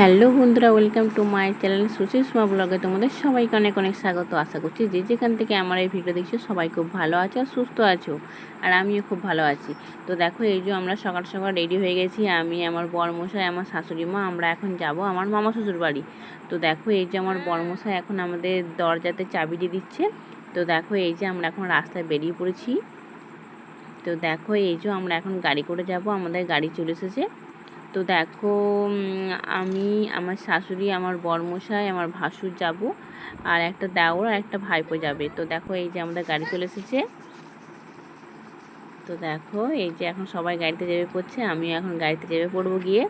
Hello বন্ধুরা welcome to my channel Suchisma ব্লগে তোমাদের সবাইকে অনেক অনেক স্বাগত। আশা করছি যে যেখান থেকে আমার এই ভিডিও দেখছ সবাই খুব ভালো আছো আর সুস্থ আছো, আর আমিও খুব ভালো আছি। তো দেখো, এই যে আমরা সকাল সকাল রেডি হয়ে গেছি, আমি, আমার বরমশাই, আমার শাশুড়ি মা, আমরা এখন যাব আমার মামা শ্বশুর বাড়ি। তো দেখো, এই যে আমার বরমশাই এখন আমাদের দরজাতে চাবি দিয়ে দিচ্ছে। তো দেখো, এই যে আমরা এখন রাস্তায় বেরিয়ে পড়েছি। তো দেখো, এই যে আমরা এখন গাড়ি করে যাব, আমাদের গাড়ি চলে এসেছে। তো দেখো আমি, আমার শাশুড়ি, আমার বরমশাই, আমার ভাসুর যাব, আর একটা দেওর আর একটা ভাইপো যাবে। তো দেখো, এই যে আমাদের গাড়ি চলে এসেছে। তো দেখো, এই যে এখন সবাই গাড়িতে চেপে পড়ছে, আমিও এখন গাড়িতে চেপে পড়ব গিয়ে।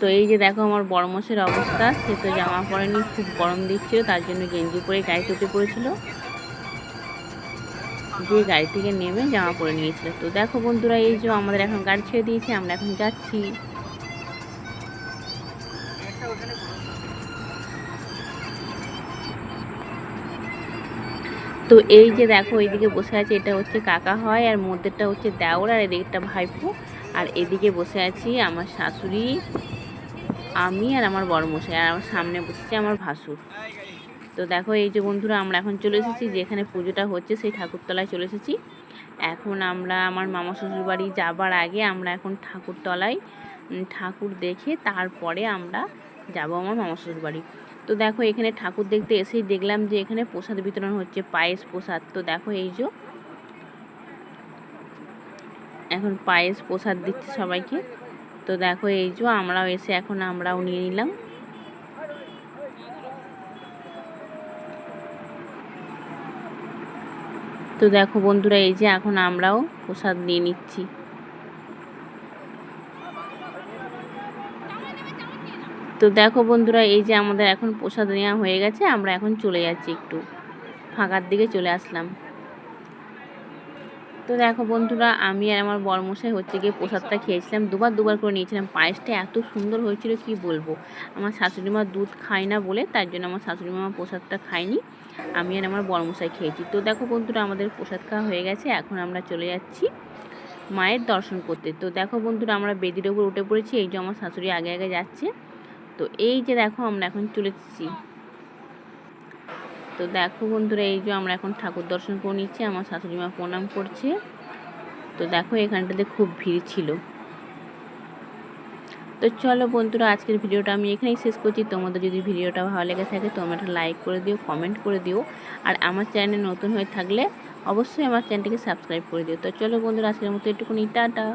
তো এই যে দেখো, আমার বড়মশের অবস্থা। সে তো জামা পরেনি, খুব গরম দিচ্ছিল, তার জন্য গেঞ্জি পরে গাড়িতে উঠে পড়েছিল। দিয়ে গাড়ি থেকে নেমে জামা পরে নিয়েছিল। তো দেখো বন্ধুরা, এই যে আমাদের এখন গাড়ি ছেড়ে দিয়েছে, আমরা এখন যাচ্ছি। তো এই যে দেখো, এইদিকে বসে আছে, এটা হচ্ছে কাকা হয়, আর মধ্যেটা হচ্ছে দেওর, আর এদিকটা ভাইপো। আর এদিকে বসে আছি আমার শাশুড়ি, আমি আর আমার বড় মশাই আর আমার সামনে বসেছে আমার ভাসুর। তো দেখো, এই যে বন্ধুরা, আমরা এখন চলে এসেছি, যেখানে পুজোটা হচ্ছে, সেই ঠাকুরতলায় চলে এসেছি। এখন আমরা আমার মামা শ্বশুর বাড়ি যাবার আগে আমরা এখন ঠাকুরতলায় ঠাকুর দেখে তারপরে আমরা যাব আমার মামা শ্বশুর বাড়ি তো দেখো, এখানে ঠাকুর দেখতে এসেই দেখলাম যে, এখানে প্রসাদ বিতরণ হচ্ছে, পায়েস প্রসাদ। তো দেখো, এই যে এখন পায়েস প্রসাদ দিচ্ছে সবাইকে। তো দেখো, এই যে আমরাও এসে এখন আমরাও নিয়ে নিলাম। তো দেখো বন্ধুরা, এই যে এখন আমরাও প্রসাদ নিয়ে নিচ্ছি। তো দেখো বন্ধুরা, এই যে আমাদের এখন প্রসাদ নেওয়া হয়ে গেছে, আমরা এখন চলে যাচ্ছি একটু ফাঁকার দিকে চলে আসলাম। তো দেখো বন্ধুরা, আমি আর আমার বরমশাই হচ্ছে গিয়ে প্রসাদটা খেয়েছিলাম। দুবার দুবার করে নিয়েছিলাম। পায়েসটা এত সুন্দর হয়েছিল, কি বলব? আমার শাশুড়ি মা দুধ খায় না বলে, তার জন্য আমার শাশুড়ি মা প্রসাদটা খায়নি। আমি আর আমার বরমশাই খেয়েছি। তো দেখো বন্ধুরা, আমাদের প্রসাদ খাওয়া হয়ে গেছে। এখন আমরা চলে যাচ্ছি মায়ের দর্শন করতে। তো দেখো বন্ধুরা, আমরা বেদির ওপর উঠে পড়েছি। এই যে আমার শাশুড়ি আগে আগে যাচ্ছে। তো এই যে দেখো, আমরা এখন চলে এসেছি। তো দেখো বন্ধুরা, এই যে আমরা এখন ঠাকুর দর্শন করে নিচ্ছি, আমার শাশুড়ি মা প্রণাম করছে। তো দেখো এখানটাতে খুব ভিড় ছিল। তো চলো বন্ধুরা, আজকের ভিডিওটা আমি এখানেই শেষ করছি। তোমাদের যদি ভিডিওটা ভালো লেগে থাকে, তোমরা একটা লাইক করে দিও, কমেন্ট করে দিও। আর আমার চ্যানেলে নতুন হয়ে থাকলে অবশ্যই আমার চ্যানেলটিকে সাবস্ক্রাইব করে দিও। তো চলো বন্ধুরা, আজকের মতো একটুকুনি টাটা।